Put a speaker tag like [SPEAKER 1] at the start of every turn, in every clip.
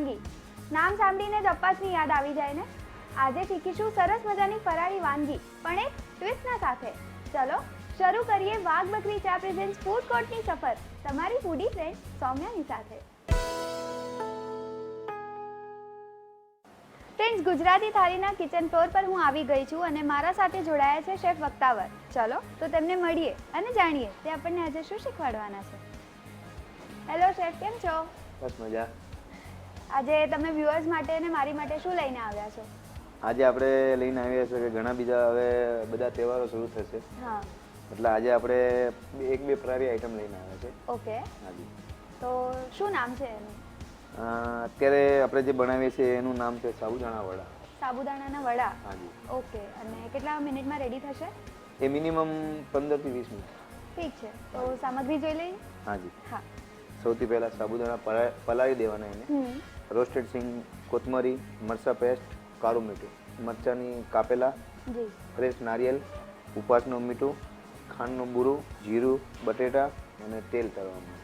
[SPEAKER 1] વાનગી નામ સાંભળીને જ અપાચની યાદ આવી જાય ને? આજે શીખીશું સરસ મજાની ફરાળી વાનગી, પણ એક ટ્વિસ્ટના સાથે. ચલો, શરૂ કરીએ વાઘ બકરી ચા પ્રેઝન્ટ્સ ફૂડ કોર્ટની સફર. તમારી ફૂડી ફ્રેન્ડ સૌમ્યાની સાથે. ફ્રેન્ડ્સ ગુજરાતી થાળીના કિચન ફ્લોર પર હું આવી ગઈ છું અને મારા સાથે જોડાયા છે શેફ વક્તાવર. ચલો, તો તેમને મળીએ અને જાણીએ તે આપણને આજે શું શીખવાડવાના છે. હેલો શેફ કેમ છો?
[SPEAKER 2] બસ મજા.
[SPEAKER 1] આજે તમે વ્યુઅર્સ માટે અને મારી માટે શું લઈને આવ્યા છો?
[SPEAKER 2] આજે આપણે લઈને આવ્યા છે કે ઘણા બીજા હવે બધા તહેવારો શરૂ થશે.
[SPEAKER 1] હા.
[SPEAKER 2] એટલે આજે આપણે એક બે ફરારી આઈટમ લઈને આવ્યા છે.
[SPEAKER 1] ઓકે.
[SPEAKER 2] હાજી.
[SPEAKER 1] તો શું નામ છે એનું?
[SPEAKER 2] અત્યારે આપણે જે બનાવીએ છીએ એનું નામ છે સાબુદાણા વડા.
[SPEAKER 1] સાબુદાણાના વડા.
[SPEAKER 2] હાજી.
[SPEAKER 1] ઓકે. અને કેટલા મિનિટમાં રેડી થશે?
[SPEAKER 2] એ મિનિમમ પંદરથી વીસ મિનિટ.
[SPEAKER 1] ઠીક છે. તો સામગ્રી જોઈ લઈએ.
[SPEAKER 2] હાજી.
[SPEAKER 1] હા.
[SPEAKER 2] સૌથી પહેલાં સાબુદાણા પલા- પલાળી દેવાના એને. રોસ્ટેડ સિંગ કોથમરી મરચાં પેસ્ટ કાળું મીઠું. મરચાંની કાપેલા ફ્રેશ નારિયેલ ઉપવાસનું મીઠું ખાંડનું બુરું જીરું બટેટા અને તેલ તળવાનું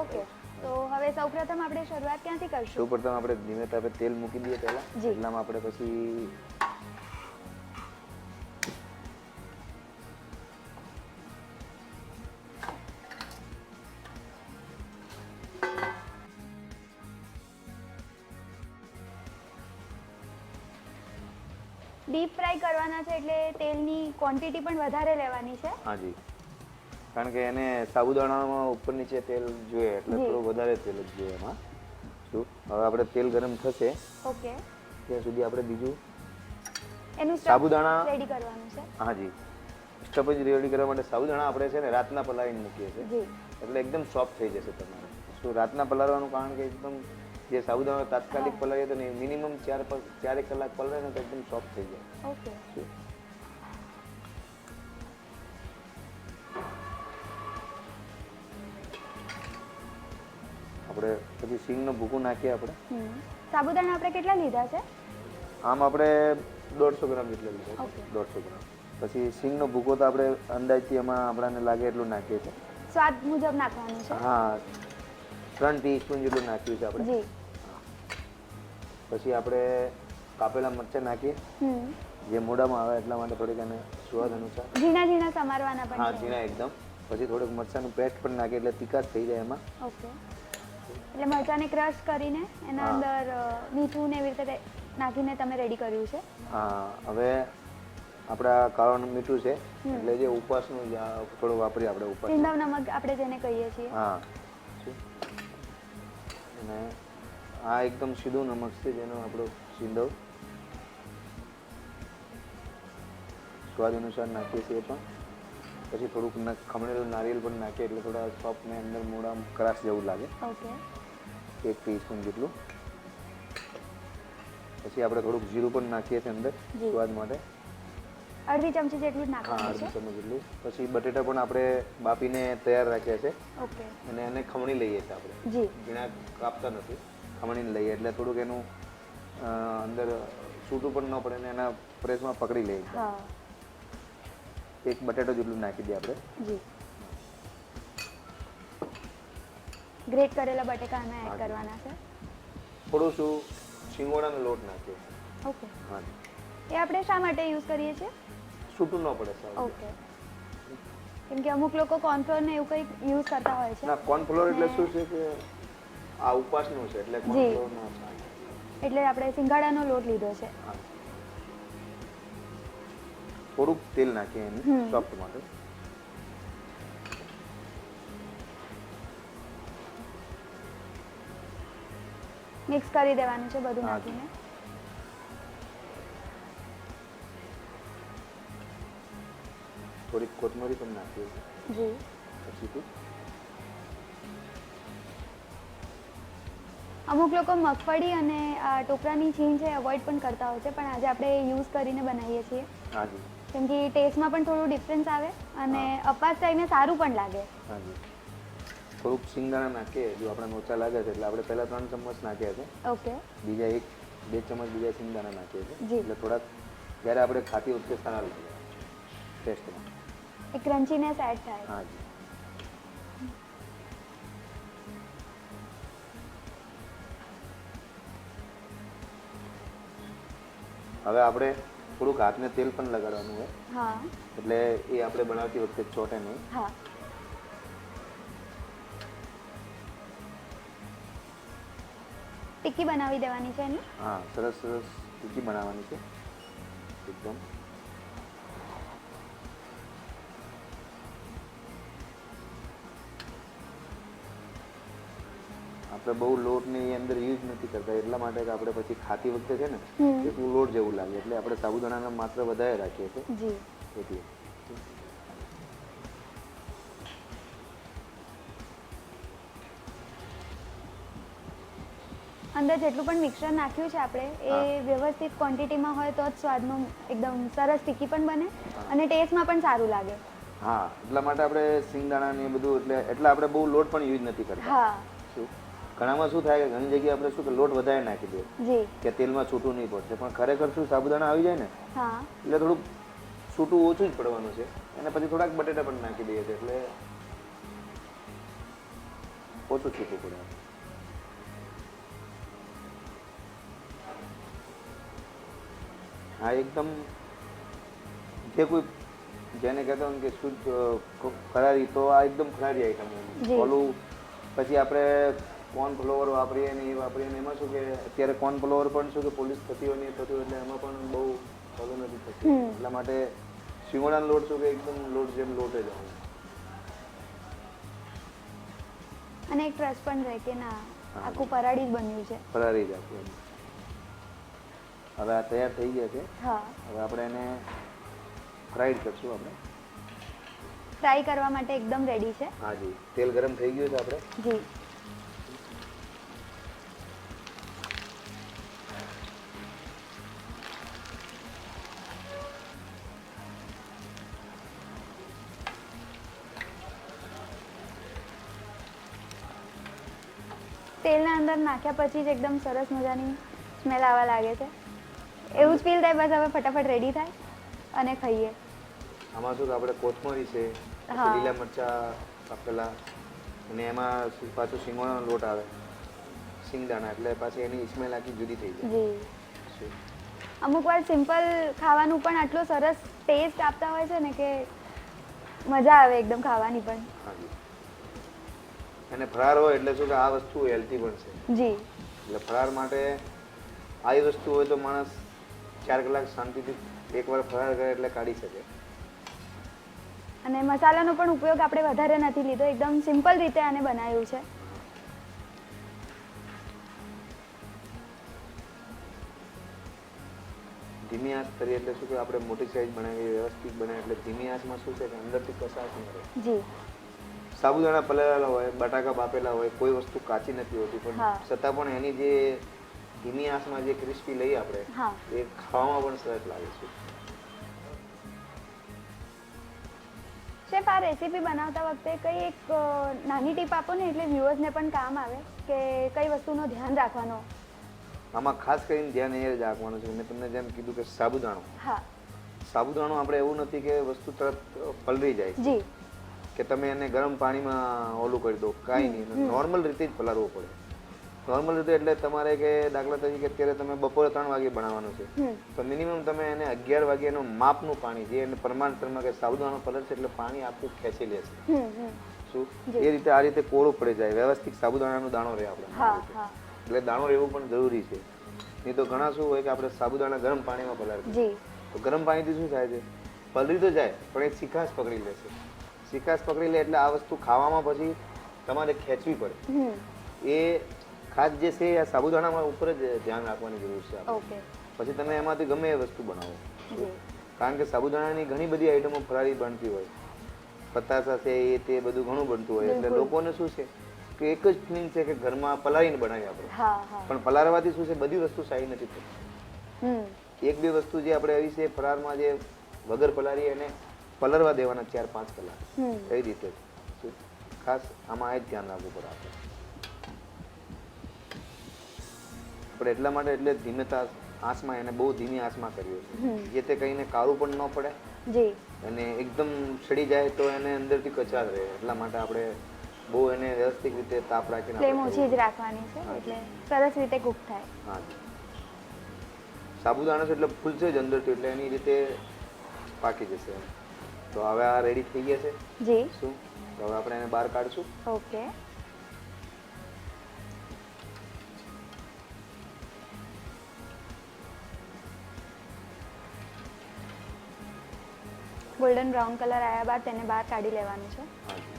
[SPEAKER 1] ઓકે. તો હવે સૌપ્રથમ આપણે શરૂઆત ક્યાંથી કરશું?
[SPEAKER 2] સૌપ્રથમ આપણે ધીમે તાપે તેલ મૂકી દઈએ પહેલા. એટલામાં આપણે પછી
[SPEAKER 1] ડીપ ફ્રાય કરવાના છે એટલે તેલની ક્વોન્ટિટી પણ વધારે લેવાની છે.
[SPEAKER 2] હાજી. કારણ કે એને સાબુદાણામાં ઉપર નીચે તેલ જોઈએ એટલે થોડું વધારે તેલ જ જોઈએ એમાં. શું હવે આપણે તેલ ગરમ થશે
[SPEAKER 1] ઓકે.
[SPEAKER 2] ત્યાં સુધી આપણે બીજું
[SPEAKER 1] એનું
[SPEAKER 2] સાબુદાણા-
[SPEAKER 1] રેડી કરવાનું છે.
[SPEAKER 2] હાજી. જ રેડી કરવા માટે સાબુદાણા આપણે છે ને રાતના પલાળીને મૂકીએ છીએ. એટલે એકદમ સોફ્ટ થઈ જશે તમારે. શું રાતના પલાળવાનું કારણ કે એકદમ જે સાબુદાણા તાત્કાલિક પલાળીએ તો નહીં મિનિમમ ચાર ચારેક કલાક પલાળે ને તો એકદમ સોફ્ટ થઈ જાય.
[SPEAKER 1] ઓકે
[SPEAKER 2] આપણે પછી સિંગનો ભૂકો નાખીએ આપણે.
[SPEAKER 1] સાબુદાણા આપણે કેટલા લીધા છે?
[SPEAKER 2] આમ આપણે દોઢસો ગ્રામ જેટલા લીધા છે. દોઢસો ગ્રામ. પછી સિંગનો ભૂકો તો આપણે અંદાજથી એમાં આપણાને લાગે એટલું નાખીએ છીએ.
[SPEAKER 1] સ્વાદ મુજબ નાખવાનું છે?
[SPEAKER 2] હા. ત્રણ ટીસ્પૂન જેટલું નાખ્યું છે આપણે.
[SPEAKER 1] જી.
[SPEAKER 2] પછી આપણે કાપેલા મરચાં નાખીએ.
[SPEAKER 1] હમ.
[SPEAKER 2] જે મોઢામાં આવે એટલા માટે થોડીક એને સ્વાદ અનુસાર.
[SPEAKER 1] ઝીણા ઝીણા સમારવાના પણ હા
[SPEAKER 2] ઝીણા એકદમ. પછી થોડુંક મરચાંનું પેસ્ટ પણ નાખીએ એટલે તીખાશ થઈ જાય એમાં.
[SPEAKER 1] ઓકે. એટલે મરચાંને ક્રશ કરીને એના અંદર મીઠું ને એવી રીતે નાખીને તમે રેડી કર્યું છે.
[SPEAKER 2] હા હવે આપણા કાળું મીઠું છે. એટલે જે ઉપવાસનું થોડું વાપરીએ આપણે ઉપવાસ
[SPEAKER 1] સિંધવ નમક આપણે જેને કહીએ છીએ.
[SPEAKER 2] હા. અને આ એકદમ સીધું નમક છે જેનો આપણો સિંધવ. સ્વાદ અનુસાર નાખીએ છીએ પણ. પછી થોડુંક ખમણેલું નારિયેલ પણ નાખીએ એટલે થોડા સોફ્ટ ને અંદર મોડા ક્રાસ જેવું લાગે.
[SPEAKER 1] ઓકે.
[SPEAKER 2] એક ટીસ્પૂન જેટલું. પછી આપણે થોડુંક જીરું પણ નાખીએ છીએ અંદર સ્વાદ માટે.
[SPEAKER 1] અડધી ચમચી જેટલું નાખવાનું
[SPEAKER 2] હા અડધી ચમચી જેટલું. પછી બટેટા પણ આપણે બાફીને તૈયાર રાખ્યા છે.
[SPEAKER 1] ઓકે.
[SPEAKER 2] અને એને ખમણી લઈએ છીએ આપણે.
[SPEAKER 1] જી.
[SPEAKER 2] ઝીણા કાપતા નથી. ખમણીને લઈએ એટલે થોડુંક એનું અંદર છૂટું પણ ન પડે ને એના પ્રેસમાં પકડી લઈએ.
[SPEAKER 1] હા.
[SPEAKER 2] એક બટેટો જેટલું નાખી દઈએ આપણે.
[SPEAKER 1] જી. ગ્રેટ કરેલા બટેકા એમાં એડ કરવાના છે.
[SPEAKER 2] થોડું શું શિંગોડાનો લોટ નાખીએ.
[SPEAKER 1] ઓકે.
[SPEAKER 2] હા
[SPEAKER 1] એ આપણે શા માટે યુઝ કરીએ છીએ?
[SPEAKER 2] છૂટું ન પડે સર
[SPEAKER 1] ઓકે. કેમ કે અમુક લોકો કોર્નફ્લોર ને એવું કંઈક યુઝ કરતા હોય છે.
[SPEAKER 2] ના કોર્નફ્લોર એટલે શું છે કે આ ઉપવાસનું છે એટલે
[SPEAKER 1] એટલે આપણે સિંગાડાનો લોટ લીધો છે.
[SPEAKER 2] થોડુંક તેલ નાખીએ એને સોફ્ટ માટે.
[SPEAKER 1] મિક્સ કરી દેવાનું છે બધું નાખીને.
[SPEAKER 2] થોડીક કોથમરી પણ નાખીએ.
[SPEAKER 1] જી.
[SPEAKER 2] પછીથી
[SPEAKER 1] અમુક લોકો મગફળી અને આ ટોપરાની છીણ છે અવોઇડ પણ કરતા હોય છે પણ આજે આપણે યુઝ કરીને બનાવીએ છીએ. કેમ કે ટેસ્ટમાં પણ થોડું ડિફરન્સ આવે અને અપાસ ટાઈમે સારું પણ લાગે.
[SPEAKER 2] હાજી થોડુંક સિંગદાણા નાખીએ જો આપણે નોચા લાગે છે એટલે આપણે પહેલા ત્રણ ચમચ નાખ્યા છે
[SPEAKER 1] ઓકે.
[SPEAKER 2] બીજા એક બે ચમચ બીજા સિંગદાણા નાખીએ છીએ.
[SPEAKER 1] જી.
[SPEAKER 2] એટલે થોડાક જ્યારે આપણે ખાતી વખતે સારા લાગે ટેસ્ટમાં
[SPEAKER 1] એ ક્રન્ચીનેસ એડ થાય.
[SPEAKER 2] હાજી હવે આપણે થોડુંક હાથને તેલ પણ લગાડવાનું હોય.
[SPEAKER 1] હા.
[SPEAKER 2] એટલે એ આપણે બનાવતી વખતે ચોટે નહીં.
[SPEAKER 1] હા. ટિક્કી બનાવી દેવાની છે એની?
[SPEAKER 2] હા સરસ સરસ ટીકી બનાવવાની છે. એકદમ. આપણે બહુ લોટની અંદર યુઝ નથી કરતા. એટલા માટે કે આપણે પછી ખાતી વખતે છે ને એટલું લોટ જેવું લાગે. એટલે આપણે સાબુદાણાના માત્ર વધારે રાખીએ છીએ. એટલે.
[SPEAKER 1] અંદર જેટલું પણ મિક્સર નાખ્યું છે આપણે એ. વ્યવસ્થિત ક્વોન્ટિટીમાં હોય તો જ સ્વાદમાં એકદમ સરસ તીખી પણ બને અને ટેસ્ટમાં પણ સારું લાગે.
[SPEAKER 2] હા એટલા માટે આપણે સિંગદાણા ને બધું એટલે એટલે આપણે બહુ લોટ પણ યુઝ નથી કરતા.
[SPEAKER 1] હા.
[SPEAKER 2] ઘણામાં શું થાય કે ઘણી જગ્યાએ આપણે શું કે લોટ વધારે નાખી દઈએ કે તેલમાં છૂટું નહીં પડશે પણ ખરેખર શું સાબુદાણા આવી જાય ને એટલે થોડુંક છૂટું ઓછું જ પડવાનું છે. અને પછી થોડાક બટેટા પણ નાખી દઈએ છીએ એટલે ઓછું છૂટું પડે. હા એકદમ જે કોઈ જેને કહેતા હોય કે શુદ્ધ ખરારી તો આ એકદમ ખરારી આઈટમ. ઓલું પછી આપણે કોર્ન ફ્લોવર વાપરીએ ને એ વાપરીએ ને એમાં શું કે અત્યારે કોર્ન ફ્લોવર પણ શું કે પોલીસ થતી હોય ને એ થતું એટલે એમાં પણ બહુ ફોલો નથી થતી. એટલા માટે શિંગોડાનો લોટ શું કે એકદમ લોટ જેમ લોટે જ આવે.
[SPEAKER 1] અને એક ટ્રસ્ટ પણ રહે કે ના આખું પરાળી જ બન્યું છે.
[SPEAKER 2] પરાળી જ આખું હવે આ તૈયાર થઈ ગયા છે.
[SPEAKER 1] હા.
[SPEAKER 2] હવે આપણે એને ફ્રાઈડ કરશું આપણે.
[SPEAKER 1] ફ્રાય કરવા માટે એકદમ રેડી છે.
[SPEAKER 2] હા જી. તેલ ગરમ થઈ ગયું છે આપણે.
[SPEAKER 1] જી. અંદર નાખ્યા પછી જ એકદમ સરસ મજાની સ્મેલ આવવા લાગે છે. એવું જ ફીલ થાય બસ હવે ફટાફટ રેડી થાય અને ખાઈએ.
[SPEAKER 2] આમાં શું આપણે કોથમરી છે. લીલા મરચા કાપેલા અને એમાં પાછું શિંગોડાનો લોટ આવે શિંગદાણા એટલે પાછી એની સ્મેલ આખી જુદી થઈ જાય.
[SPEAKER 1] અમુક વાર સિમ્પલ ખાવાનું પણ આટલો સરસ ટેસ્ટ આપતા હોય છે ને કે મજા આવે એકદમ ખાવાની પણ.
[SPEAKER 2] અને ફરાર હોય એટલે શું કે આ વસ્તુ હેલ્ધી પણ છે.
[SPEAKER 1] જી.
[SPEAKER 2] એટલે ફરાર માટે આવી વસ્તુ હોય તો માણસ ચાર કલાક શાંતિથી એકવાર ફરાર કરે એટલે કાઢી શકે.
[SPEAKER 1] અને મસાલાનો પણ ઉપયોગ આપણે વધારે નથી લીધો એકદમ સિમ્પલ રીતે આને બનાવ્યું છે.
[SPEAKER 2] ધીમી આંચ કરીએ એટલે શું કે આપણે મોટી સાઈઝ બનાવી વ્યવસ્થિત બને એટલે ધીમી આંચમાં શું છે કે અંદરથી કસાશ ન રહે
[SPEAKER 1] જી.
[SPEAKER 2] સાબુદાણા પલાળેલા હોય બટાકા બાફેલા હોય કોઈ વસ્તુ કાચી નથી હોતી પણ. છતાં પણ એની જે ધીમી આંચમાં જે ક્રિસ્પી લઈએ આપણે એ ખાવામાં પણ સરસ લાગે છે.
[SPEAKER 1] શેફ આ રેસીપી બનાવતા વખતે કઈ એક નાની ટીપ આપો ને એટલે વ્યુઅર્સને પણ કામ આવે કે કઈ વસ્તુનો ધ્યાન રાખવાનો?
[SPEAKER 2] આમાં ખાસ કરીને ધ્યાન એ જ રાખવાનું છે. મેં તમને જેમ કીધું કે સાબુદાણું.
[SPEAKER 1] હા.
[SPEAKER 2] સાબુદાણું આપણે એવું નથી કે વસ્તુ તરત પલળી જાય.
[SPEAKER 1] જી.
[SPEAKER 2] કે તમે એને ગરમ પાણીમાં ઓલું કરી દો કાંઈ નહીં. નોર્મલ રીતે જ પલાળવું પડે. નોર્મલ રીતે એટલે તમારે કે દાખલા તરીકે અત્યારે તમે બપોરે ત્રણ વાગે બનાવવાનું છે. તો મિનિમમ તમે એને અગિયાર વાગ્યાનું માપનું પાણી જે એને પ્રમાણસરમાં કે સાબુદાણું પલળ છે એટલે પાણી આખું ખેંચી લેશે. શું? એ રીતે આ રીતે કોરો પડી જાય. વ્યવસ્થિત સાબુદાણાનો દાણો રહે આપણે એટલે દાણો રહેવું પણ જરૂરી છે. નહીં તો ઘણા શું હોય કે આપણે સાબુદાણા ગરમ પાણીમાં
[SPEAKER 1] પલાળીએ.
[SPEAKER 2] તો ગરમ પાણીથી શું થાય છે? પલળી તો જાય પણ એ શિખાશ પકડી લેશે. શિખાશ પકડી લે એટલે આ વસ્તુ ખાવામાં પછી તમારે ખેંચવી પડે. એ ખાસ જે છે આ સાબુદાણામાં ઉપર જ ધ્યાન રાખવાની જરૂર છે આપણે. પછી તમે એમાંથી ગમે એ વસ્તુ બનાવો. કારણ કે સાબુદાણાની ઘણી બધી આઈટમો ફરાળી બનતી હોય. પતાસા છે એ તે બધું ઘણું બનતું હોય. એટલે લોકોને શું છે કે એક જ ફિલિંગ છે કે ઘરમાં પલાળીને બનાવીએ આપણે. પણ પલાળવાથી શું છે બધી વસ્તુ સારી નથી થતી.
[SPEAKER 1] હમ.
[SPEAKER 2] એક બે વસ્તુ જે આપણે આવી છે ફરારમાં જે વગર પલાળી એને પલળવા દેવાના ચાર પાંચ કલાક. એ રીતે. ખાસ આમાં એ જ ધ્યાન રાખવું પડે આપણે. આપણે એટલા માટે એટલે ધીમે આંચમાં એને બહુ ધીમી આંચમાં
[SPEAKER 1] કર્યો
[SPEAKER 2] છે જે તે કહીને કાળું પણ ન પડે.
[SPEAKER 1] જી.
[SPEAKER 2] અને એકદમ છડી જાય તો એને અંદરથી કચાર રહે. એટલા માટે આપણે બહુ એને વ્યવસ્થિત રીતે તાપ રાખીને
[SPEAKER 1] ફ્લેમ ઓછી જ રાખવાની છે એટલે સરસ રીતે કૂક થાય.
[SPEAKER 2] હા સાબુદાણા છે એટલે ફૂલશે જ અંદરથી એટલે એની રીતે પાકી જશે. તો હવે આ રેડી થઈ ગયા છે.
[SPEAKER 1] જી.
[SPEAKER 2] શું? તો હવે આપણે એને બહાર કાઢશું.
[SPEAKER 1] ઓકે. ગોલ્ડન બ્રાઉન કલર આવ્યા બાદ તેને બહાર કાઢી લેવાનું છે.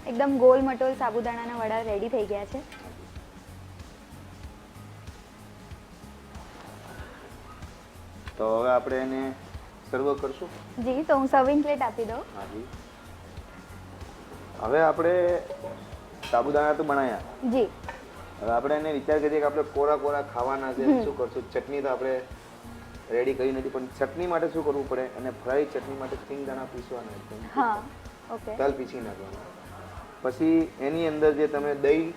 [SPEAKER 1] એકદમ ગોલ મટોલ સાબુદાણાના વડા રેડી થઈ ગયા છે.
[SPEAKER 2] તો હવે આપણે એને સર્વ કરશું?
[SPEAKER 1] જી તો હું સર્વિંગ પ્લેટ આપી દઉં.
[SPEAKER 2] હાજી હવે આપણે સાબુદાણા તો બનાવ્યા
[SPEAKER 1] જી.
[SPEAKER 2] હવે આપણે એને વિચાર કરીએ કે આપણે કોરા કોરા ખાવાના છે શું કરશું? ચટણી તો આપણે રેડી કરી નથી પણ ચટણી માટે શું કરવું પડે? અને ફ્રાઈ ચટણી માટે સિંગદાણા પીસવાના
[SPEAKER 1] હા ઓકે.
[SPEAKER 2] તલ પીસી નાખવાના. પછી એની અંદર જે તમે દહીં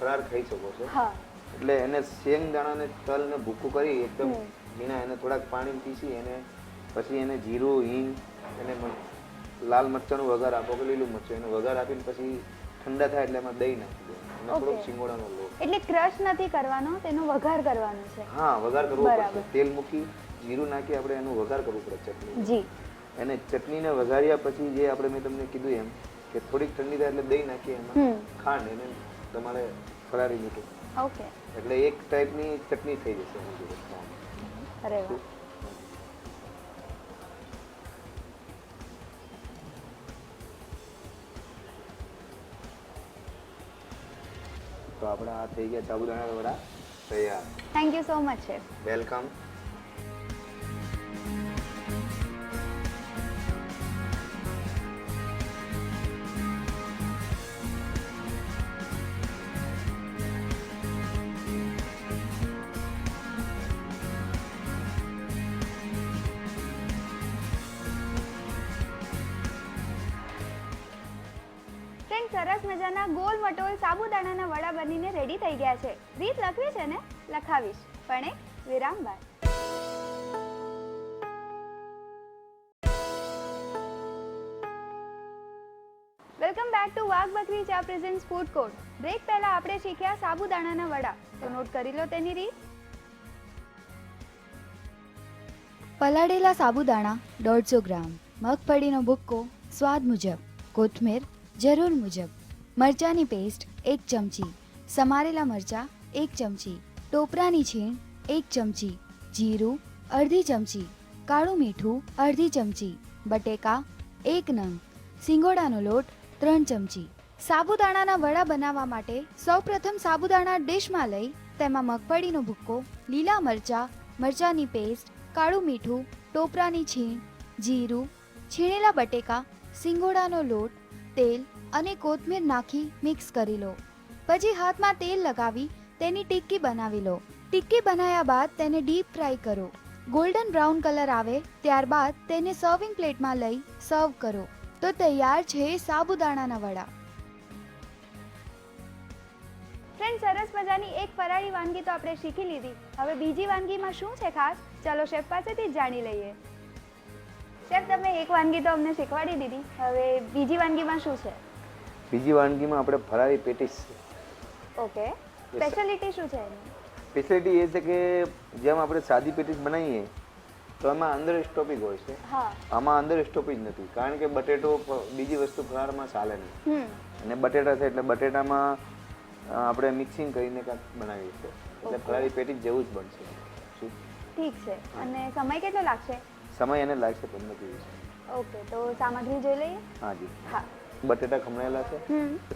[SPEAKER 2] ફરાર ખાઈ શકો છો
[SPEAKER 1] હા.
[SPEAKER 2] એટલે એને શેંગદાણાને દાણાને તલને ભૂખું કરી એકદમ. ઝીણા એને થોડાક પાણી પીસી એને પછી એને જીરું હિંગ એને લાલ મરચાંનું વઘાર આપો કે લીલું મરચું એને વઘાર આપીને પછી ઠંડા થાય એટલે એમાં દહીં નાખી દો અને થોડોક. સિંગોડાનો લોટ.
[SPEAKER 1] એટલે ક્રશ નથી કરવાનો તેનો વઘાર કરવાનો છે.
[SPEAKER 2] હા વઘાર કરવો. પડશે. તેલ મૂકી જીરું નાખી આપણે એનું વઘાર કરવું પડે ચટણી
[SPEAKER 1] જી.
[SPEAKER 2] અને ચટણીને વઘાર્યા પછી જે આપણે મેં તમને કીધું એમ કે થોડીક ઠંડી થાય એટલે દહીં નાખી એમાં. ખાંડ એને તમારે ફરારી મૂકી
[SPEAKER 1] ઓકે.
[SPEAKER 2] એટલે એક ટાઈપની ચટણી થઈ જશે.
[SPEAKER 1] અરે વાહ.
[SPEAKER 2] તો આપણે થઈ ગયા સાબુદાણા વડા. તૈયાર.
[SPEAKER 1] Thank you so much chef
[SPEAKER 2] welcome
[SPEAKER 1] સરસ મજાના ગોલ મટોલ સાબુદાણાના વડા બનીને રેડી થઈ ગયા છે. રીત લખવી છે ને? લખાવીશ. પણ એક વિરામ બાદ. વેલકમ બેક ટુ વાઘ બકરી ચા પ્રેઝન્ટ ફૂડ કોર્ટ બ્રેક પહેલા આપણે શીખ્યા સાબુદાણાના વડા. તો નોટ કરી લો તેની રીત.
[SPEAKER 3] પલાળેલા સાબુદાણા દોઢસો ગ્રામ. મગફળીનો ભૂક્કો સ્વાદ મુજબ. કોથમીર જરૂર મુજબ. મરચાંની પેસ્ટ એક ચમચી, સમારેલા મરચાં એક ચમચી, ટોપરાની છીણ એક ચમચી, જીરું અડધી ચમચી, કાળું મીઠું અડધી ચમચી, બટેકા એક નંગ, સિંગોડાનો લોટ ત્રણ ચમચી. સાબુદાણાના વડા બનાવવા માટે સૌપ્રથમ સાબુદાણા ડીશમાં લઈ તેમાં મગફળીનો ભૂક્કો, લીલા મરચાં, મરચાંની પેસ્ટ, કાળું મીઠું, ટોપરાની છીણ, જીરું, છીણેલા બટેકા, સિંગોડાનો લોટ, તેલ અને કોથમીર નાખી મિક્સ કરી લો. પછી હાથમાં તેલ લગાવી તેની ટિક્કી બનાવી લો. ટિક્કી બનાવ્યા બાદ તેને ડીપ ફ્રાય કરો. ગોલ્ડન બ્રાઉન કલર આવે ત્યારબાદ તેને સર્વિંગ પ્લેટમાં લઈ સર્વ કરો. તો તૈયાર છે સાબુદાણાના વડા.
[SPEAKER 1] ફ્રેન્ડ, સરસ મજાની એક ફરાળી વાનગી તો આપણે શીખી લીધી. હવે બીજી વાનગીમાં શું છે ખાસ? ચાલો શેફ પાસેથી જાણી લઈએ. શેફ, તમે એક વાનગી તો અમને શીખવાડી દીધી. હવે બીજી વાનગીમાં શું છે?
[SPEAKER 2] બીજી વાનગીમાં આપણે ફરારી પેટીસ છે.
[SPEAKER 1] ઓકે. સ્પેશિયાલિટી શું છે
[SPEAKER 2] સ્પેશિયાલિટી એ છે કે જેમ આપણે સાદી પેટીસ બનાવીએ તો એમાં અંદર સ્ટોપિંગ હોય છે.
[SPEAKER 1] હા.
[SPEAKER 2] આમાં અંદર સ્ટોપિંગ નથી કારણ કે બટેટો બીજી વસ્તુ ફરાળમાં ચાલે નહીં. અને બટેટા છે એટલે બટેટામાં આપણે મિક્સિંગ કરીને કાંઈક બનાવીએ છીએ. એટલે. ફરાળી પેટીસ જેવું જ બનશે.
[SPEAKER 1] ઠીક છે. અને સમય કેટલો લાગશે?
[SPEAKER 2] સમય એને લાગશે પંદર દિવસ.
[SPEAKER 1] ઓકે તો સામગ્રી જોઈ લઈએ?
[SPEAKER 2] હાજી
[SPEAKER 1] હા.
[SPEAKER 2] બટેટા ખમણેલા છે.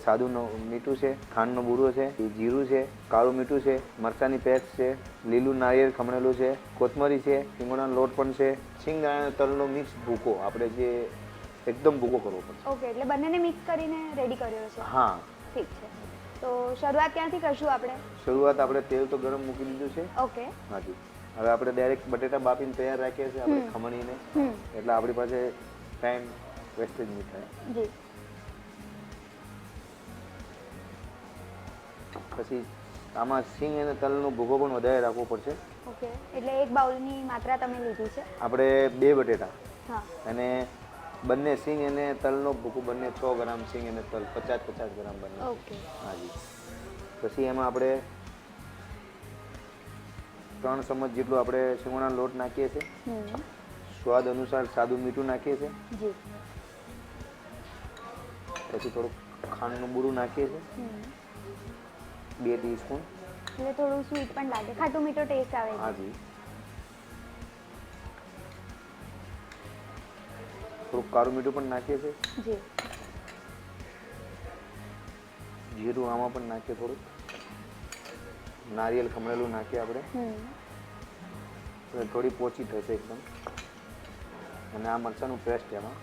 [SPEAKER 2] સાદુ નો- મીઠું છે ખાંડનો બુરો છે જીરું છે કાળું મીઠું છે મરચાંની પેસ્ટ છે લીલું નારિયેળ ખમણેલું છે કોથમરી છે સિંગોડાનો લોટ પણ છે. સિંગદાણા અને તલનો મિક્સ ભૂકો આપણે જે એકદમ ભૂકો કરવો પડશે
[SPEAKER 1] ઓકે એટલે બંનેને મિક્સ કરીને રેડી કર્યો છે.
[SPEAKER 2] હા.
[SPEAKER 1] ઠીક છે. તો શરૂઆત ક્યાંથી કરશું આપણે?
[SPEAKER 2] શરૂઆત આપણે તેલ તો ગરમ મૂકી દીધું છે.
[SPEAKER 1] ઓકે.
[SPEAKER 2] હાજી. હવે આપણે ડાયરેક્ટ બટેટા બાફીને તૈયાર રાખીએ છીએ આપણે. ખમણીને. એટલે આપણી પાસે ટાઈમ વેસ્ટેજ નહીં થાય.
[SPEAKER 1] જી.
[SPEAKER 2] પછી આમાં સિંગ અને તલનો ભૂગો પણ વધારે રાખવો પડશે.
[SPEAKER 1] ઓકે એટલે એક બાઉલની માત્રા તમે લીધી છે?
[SPEAKER 2] આપણે બે બટેટા.
[SPEAKER 1] હા.
[SPEAKER 2] અને બંને સિંગ અને તલનો ભૂકો બંને છ ગ્રામ સિંગ અને તલ પચાસ પચાસ ગ્રામ બંને.
[SPEAKER 1] ઓકે.
[SPEAKER 2] હાજી. પછી એમાં આપણે ત્રણ ચમચ જેટલું આપણે સિંગોડાનો લોટ નાખીએ છીએ. સ્વાદ અનુસાર સાદું મીઠું નાખીએ છીએ. પછી થોડુંક ખાંડનું બુરું નાખીએ છીએ. બે ટીસ્પૂન
[SPEAKER 1] એટલે થોડું સ્વીટ પણ લાગે. ખાટું મીઠો ટેસ્ટ આવે હા
[SPEAKER 2] જી થોડુંક કાળું મીઠું પણ નાખીએ છીએ
[SPEAKER 1] જી.
[SPEAKER 2] જીરું આમાં પણ નાખીએ થોડુંક. નારિયેલ ખમણેલું નાખીએ આપણે. થોડી પોચી થશે એકદમ. અને આ મરચાંનું પેસ્ટ એમાં.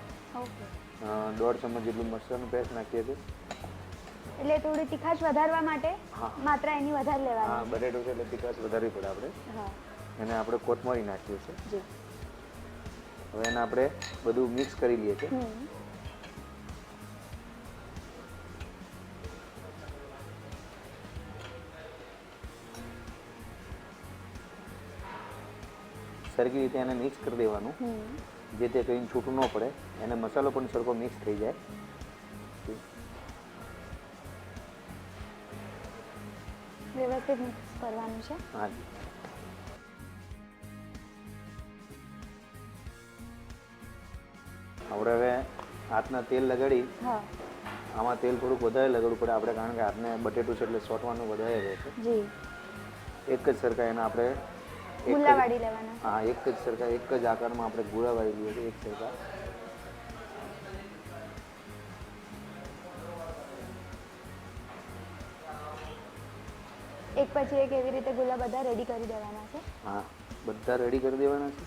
[SPEAKER 2] દોઢ ચમચ જેટલું મરચાંનું પેસ્ટ નાખીએ છીએ
[SPEAKER 1] એટલે થોડી તીખાશ વધારવા માટે માત્ર એની વધારે
[SPEAKER 2] હા બટેટો છે એટલે તીખાશ વધારવી પડે આપણે.
[SPEAKER 1] હા.
[SPEAKER 2] એને આપણે કોથમરી નાખીએ છીએ.
[SPEAKER 1] જી.
[SPEAKER 2] હવે એને આપણે બધું મિક્સ કરી લઈએ છીએ. સરખી રીતે એને મિક્સ કરી દેવાનું. જે તે કંઈ છૂટું ન પડે. એને મસાલો પણ સરખો મિક્સ થઈ જાય.
[SPEAKER 1] વ્યવસ્થિત મિક્સ કરવાનું છે.
[SPEAKER 2] હાજી આપણે હવે હાથના તેલ લગાડી.
[SPEAKER 1] હા.
[SPEAKER 2] આમાં તેલ થોડુંક વધારે લગાડવું પડે આપણે કારણ કે હાથને બટેટું છે એટલે સોટવાનું વધારે રહે છે.
[SPEAKER 1] જી.
[SPEAKER 2] એક જ સરખા એને આપણે એક
[SPEAKER 1] વાળી લેવાના.
[SPEAKER 2] હા એક જ સરખા એક જ આકારમાં આપણે ગુળા વાળી લઈએ છીએ એક સરખા.
[SPEAKER 1] એક પછી એક એવી રીતે ગુલ્લા બધા રેડી કરી દેવાના છે.
[SPEAKER 2] હા બધા રેડી કરી દેવાના છે.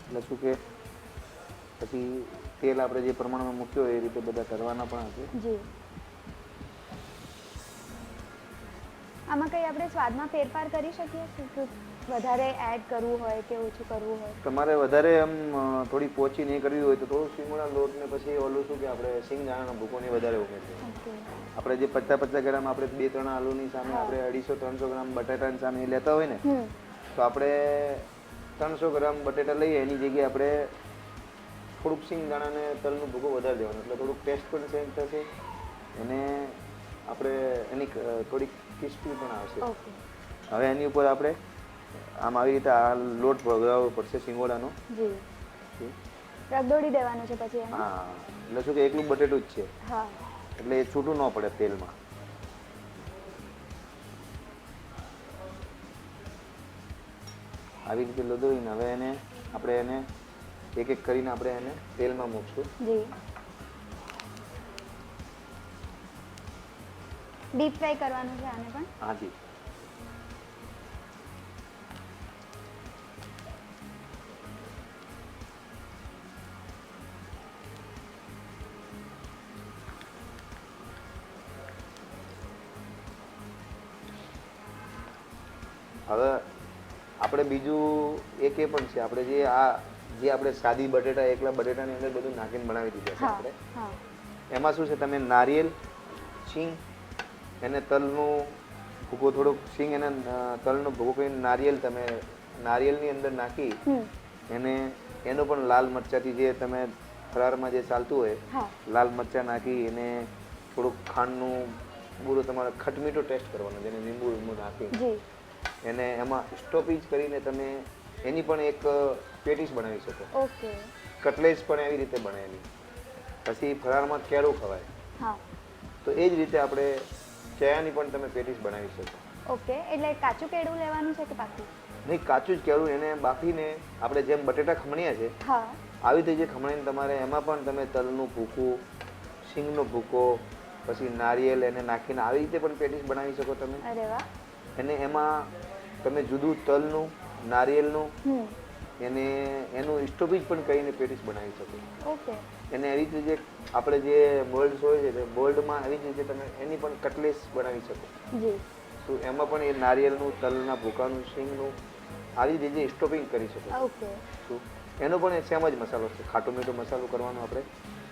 [SPEAKER 2] એટલે શું કે પછી તેલ આપણે જે પ્રમાણમાં મૂક્યો એ રીતે બધા કરવાના પણ હશે.
[SPEAKER 1] જી. આમાં કઈ આપણે સ્વાદમાં ફેરફાર કરી શકીએ છીએ? વધારે એડ કરવું હોય કે ઓછું કરવું હોય?
[SPEAKER 2] તમારે વધારે આમ થોડી પોચી નહીં કરવી હોય તો થોડું લોટ ને પછી ઓલું શું કે આપણે સિંગ દાણાના ભૂકોને વધારે ઉમેરીએ. આપણે જે પચાસ પચાસ ગ્રામ આપણે બે ત્રણ આલુની સામે આપણે અઢીસો ત્રણસો ગ્રામ બટાટાની સામે લેતા હોય ને તો આપણે ત્રણસો ગ્રામ બટેટા લઈએ એની જગ્યાએ આપણે થોડુંક સિંગ દાણાને તલનું ભૂકો વધારે દેવાનું એટલે થોડુંક ટેસ્ટ પણ ચેન્જ થશે અને આપણે એની થોડીક ક્રિસ્પી પણ આવશે. હવે એની ઉપર આપણે આમ આવી રીતે આ લોટ ભગાવવો પડશે સિંગોડાનો.
[SPEAKER 1] જી. રગદોડી દેવાનું છે પછી
[SPEAKER 2] હા એટલે શું કે એકલું બટેટું જ છે.
[SPEAKER 1] હા.
[SPEAKER 2] એટલે એ છૂટું ન પડે તેલમાં. આવી રીતે લદોઈને હવે એને આપણે એને એક એક કરીને આપણે એને તેલમાં મૂકશું.
[SPEAKER 1] જી. ડીપ ફ્રાય કરવાનું છે આને પણ?
[SPEAKER 2] હાજી હવે આપણે બીજું એક એ પણ છે આપણે જે આ જે આપણે સાદી બટેટા એકલા બટેટાની અંદર બધું નાખીને બનાવી દીધા છે આપણે. એમાં શું છે તમે નારિયેલ છીંગ એને તલનું ભૂકો થોડુંક છીંગ એને તલનું ભૂકો કરીને નારિયેલ તમે નારિયેલની અંદર નાખી એને એનું પણ લાલ મરચાંથી જે તમે ફરારમાં જે ચાલતું હોય લાલ મરચાં નાખી એને થોડુંક ખાંડનું બુરો તમારે ખટમીઠો ટેસ્ટ કરવાનો જેને લીંબુ લીંબુ નાખી એને એમાં સ્ટોપીજ કરીને તમે એની પણ એક પેટીસ બનાવી શકો.
[SPEAKER 1] ઓકે.
[SPEAKER 2] કટલેસ પણ એવી રીતે બનાવેલી પછી ફરારમાં કેળું ખવાય.
[SPEAKER 1] હા.
[SPEAKER 2] તો એ જ રીતે આપણે ચયાની પણ તમે પેટીસ બનાવી શકો.
[SPEAKER 1] ઓકે એટલે કાચું કેળું લેવાનું છે કે પાકું
[SPEAKER 2] નહીં કાચું જ કેળું એને બાફીને આપણે જેમ બટેટા ખમણ્યા છે
[SPEAKER 1] હા.
[SPEAKER 2] આવી રીતે જે ખમણીને તમારે એમાં પણ તમે તલનું ભૂકું સિંગનો ભૂકો પછી નારિયેલ એને નાખીને આવી રીતે પણ પેટીસ બનાવી શકો તમે.
[SPEAKER 1] અરે વાહ.
[SPEAKER 2] એને એમાં તમે જુદું તલનું નારિયેલનું એને એનું સ્ટોપીજ પણ કરીને પેટીસ બનાવી શકો.
[SPEAKER 1] ઓકે.
[SPEAKER 2] એને એવી જ રીતે આપણે જે બોલ્ડ્સ હોય છે તે બોલ્ડમાં એવી જ રીતે તમે એની પણ કટલેસ બનાવી શકો.
[SPEAKER 1] જી.
[SPEAKER 2] તો એમાં પણ એ નારિયેળનું તલના ભૂકાનું સિંગનું આવી રીતે સ્ટોપિંગ કરી શકો.
[SPEAKER 1] ઓકે.
[SPEAKER 2] શું એનો પણ સેમ જ મસાલો છે. ખાટો મીઠો મસાલો કરવાનો આપણે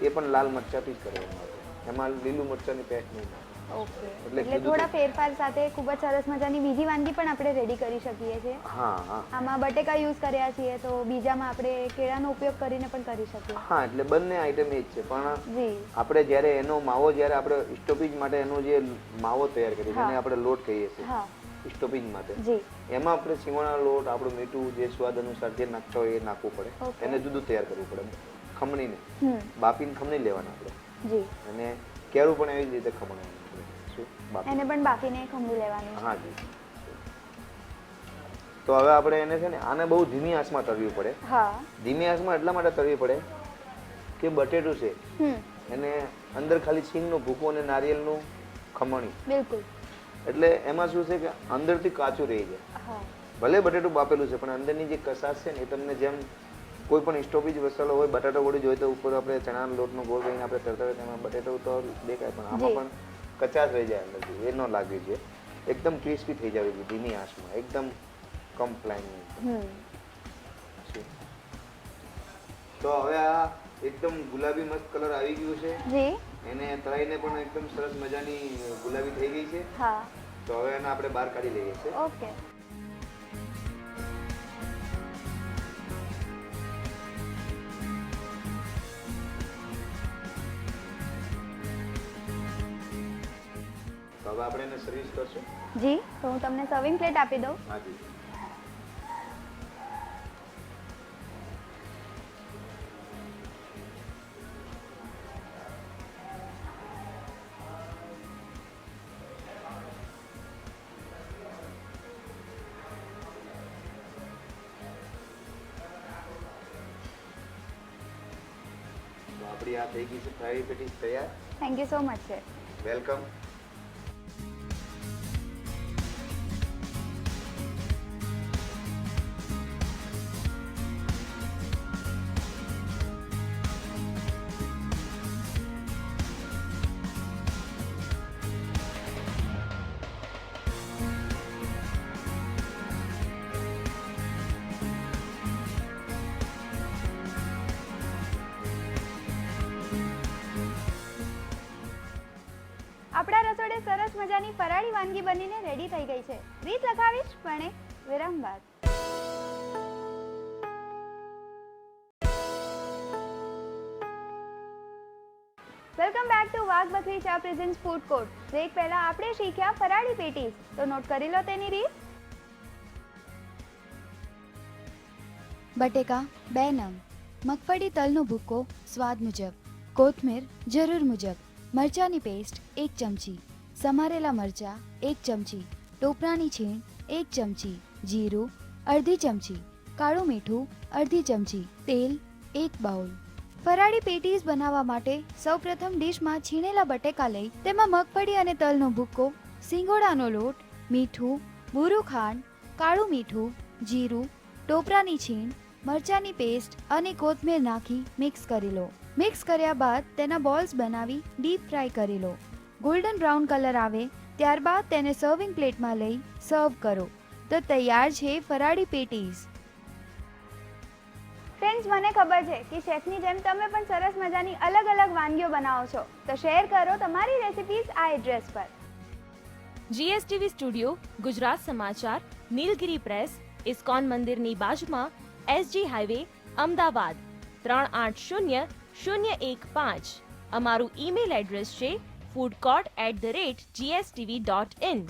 [SPEAKER 2] એ પણ લાલ મરચાંથી જ કરવાનો આપણે. એમાં લીલું મરચાંની પેસ્ટ નહીં.
[SPEAKER 1] ઓકે.
[SPEAKER 2] એટલે
[SPEAKER 1] થોડા ફેરફાર સાથે ખૂબ જ સરસ મજાની બીજી વાનગી પણ આપણે રેડી કરી શકીએ છીએ.
[SPEAKER 2] હા
[SPEAKER 1] આમાં બટેકા યુઝ કર્યા છીએ તો બીજામાં આપણે કેળાનો ઉપયોગ કરીને પણ કરી શકીએ.
[SPEAKER 2] હા એટલે બંને આઈટમ એ જ છે. પણ આપણે જ્યારે એનો માવો જ્યારે આપણે સ્ટોપીજ માટે એનો જે માવો તૈયાર કરીએ. જેને આપણે લોટ કહીએ છીએ
[SPEAKER 1] હા.
[SPEAKER 2] સ્ટોપિંગ માટે એમાં આપણે સીવણા લોટ આપણું મીઠું જે સ્વાદ અનુસાર જે નાખતા હોય એ નાખવું પડે. એને જુદું તૈયાર કરવું પડે. ખમણીને. બાફીને ખમણી લેવાના આપણે. અને કેળું પણ એવી જ રીતે ખમણવાનું બાફી
[SPEAKER 1] એને પણ બાફીને ખમણી લેવાનું.
[SPEAKER 2] હા જી. તો હવે આપણે એને છે ને આને બહુ ધીમી આંચમાં તળવી પડે.
[SPEAKER 1] હા.
[SPEAKER 2] ધીમી આંચમાં એટલા માટે તળવી પડે કે બટેટું છે એને અંદર ખાલી છીંગનું ભૂકું અને નારિયેળનું ખમણી.
[SPEAKER 1] બિલકુલ.
[SPEAKER 2] એટલે એમાં શું છે કે અંદરથી કાચું રહી જાય.
[SPEAKER 1] હા.
[SPEAKER 2] ભલે બટેટું બાફેલું છે પણ અંદરની જે કસાશ છે ને એ તમને જેમ કોઈ પણ સ્ટોપેજ વસાલો હોય બટાટો વડી જોઈએ તો ઉપર આપણે ચણાના લોટનો ગોળ કરીને આપણે તરતા હોય તેમાં બટેટો તો દેખાય પણ આમાં પણ કચાશ રહી જાય અંદરથી એ ન લાગવી જોઈએ એકદમ ક્રિસ્પી થઈ જવી જોઈએ ધીમી આંચમાં એકદમ કમ્પ્લાઇન તો હવે આ એકદમ ગુલાબી મસ્ત કલર આવી ગયું છે.
[SPEAKER 1] જી.
[SPEAKER 2] એને તળાઈને પણ એકદમ સરસ મજાની ગુલાબી થઈ ગઈ છે.
[SPEAKER 1] હા.
[SPEAKER 2] તો હવે એને આપણે બહાર કાઢી લઈએ છીએ.
[SPEAKER 1] ઓકે.
[SPEAKER 2] હવે આપણે એને સર્વિસ કરશું?
[SPEAKER 1] જી તો હું તમને સર્વિંગ પ્લેટ આપી દઉં.
[SPEAKER 2] હા જી. આપણી આ થઈ ગઈ છે ફ્રાઈડ પેટીસ તૈયાર?
[SPEAKER 1] થેન્ક યુ સો મચ છે
[SPEAKER 2] વેલકમ
[SPEAKER 1] મજાની ફરાળી વાનગી બનીને રેડી થઈ ગઈ છે. રીત લખાવીશ, પણ વિરામ બાદ વેલકમ બેક ટુ વાઘ બકરી ચા પ્રેઝન્ટ ફૂડ કોર્ટ બ્રેક પહેલા આપણે શીખ્યા ફરાળી પેટીસ. તો નોટ કરી લો તેની રીત.
[SPEAKER 3] બટેકા, બે નંગ. મગફળી તલનો ભૂકો સ્વાદ મુજબ. કોથમીર, જરૂર મુજબ. મરચાંની પેસ્ટ એક ચમચી. સમારેલા મરચાં, એક ચમચી. ટોપરાની છીણ, એક ચમચી. જીરું, અડધી ચમચી. કાળું મીઠું, અડધી ચમચી. તેલ, એક બાઉલ. ફરાળી પેટીસ બનાવવા માટે સૌપ્રથમ ડીશમાં છીણેલા બટેકા લઈ તેમાં મગફળી અને તલનો ભૂક્કો, સિંગોડાનો લોટ, મીઠું બુરું ખાંડ, કાળું મીઠું, જીરું, ટોપરાની છીણ, મરચાંની પેસ્ટ અને કોથમીર નાખી મિક્સ કરી લો. મિક્સ કર્યા બાદ તેના બોલ્સ બનાવી ડીપ ફ્રાય કરી લો. ગોલ્ડન બ્રાઉન કલર આવે ત્યારબાદ તેને સર્વિંગ પ્લેટમાં લઈ સર્વ કરો. તો તૈયાર છે ફરાળી પેટીસ.
[SPEAKER 1] ફ્રેન્ડ્સ મને ખબર છે કે શેફની જેમ તમે પણ સરસ મજાની અલગ અલગ વાનગીઓ બનાવો છો. તો શેર કરો તમારી રેસિપીઝ આ એડ્રેસ પર.
[SPEAKER 4] જીએસટીવી સ્ટુડિયો ગુજરાત સમાચાર નીલગિરી પ્રેસ ઇસ્કોન મંદિરની બાજુમાં એસજી હાઈવે અમદાવાદ ત્રણ આઠ શૂન્ય શૂન્ય એક પાંચ. અમારું ઈમેલ એડ્રેસ છે food court at the rate GSTV dot in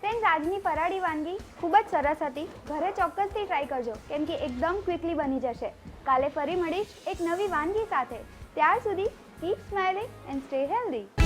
[SPEAKER 1] friends આજની ફરાળી વાનગી ખૂબ જ સરસ હતી. ઘરે ચોક્કસથી ટ્રાય કરજો, કેમ કે એકદમ ક્વિકલી બની જશે. કાલે ફરી મળીશ એક નવી વાનગી સાથે. ત્યાર સુધી keep smiling and stay healthy